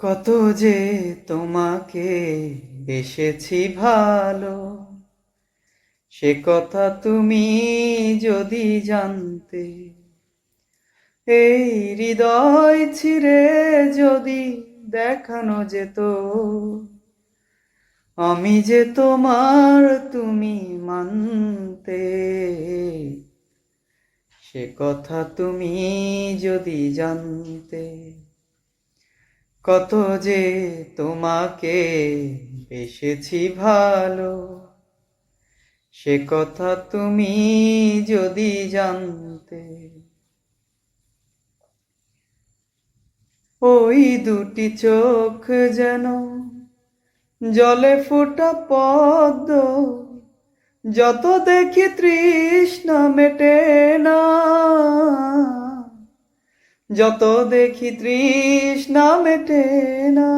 কত যে তোমাকে বেসেছি ভালো। সে কথা তুমি যদি জানতে, এই হৃদয় ছিঁড়ে যদি দেখানো যেত, আমি যে তোমার তুমি মানতে। সে কথা তুমি যদি জানতে কত যে তোমাকে বেসেছি ভালো। সে কথা তুমি যদি জানতে। ওই দুটি চোখ যেন জলে ফোটা পদ্ম। যত দেখি তৃষ্ণা মেটে না। যত দেখি তৃষ্ণা মেটে না।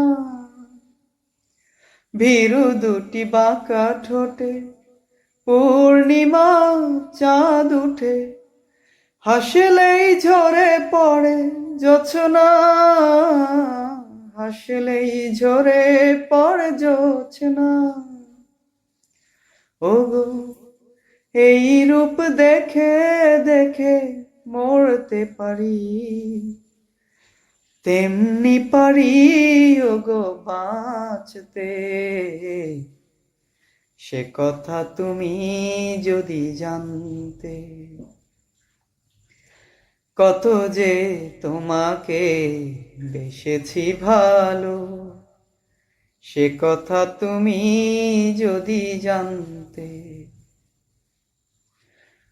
ভীরু দুটি বাঁকা ঠোঁটে, পূর্ণিমা চাঁদ উঠে। হাসলেই ঝরে পড়ে জোছনা, হাসলেই ঝরে পড়ে জোছনা। ওগো, এই রূপ দেখে দেখে মরতে পারি। তেমনি পারি, ওগো, বাঁচতে। সে কথা তুমি যদি জানতে, কত যে তোমাকে বেসেছি ভালো, সে কথা তুমি যদি জানতে।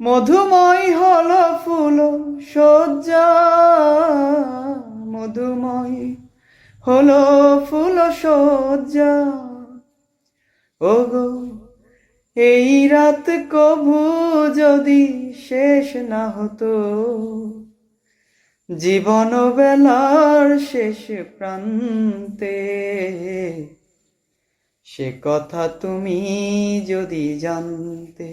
মধুময় হল ফুল সজ্জা মধুময় হল ফুল সজ্জা ওগো, এই রাত কভু যদি শেষ না হতো, জীবন বেলার শেষ প্রান্তে সে কথা তুমি যদি জানতে।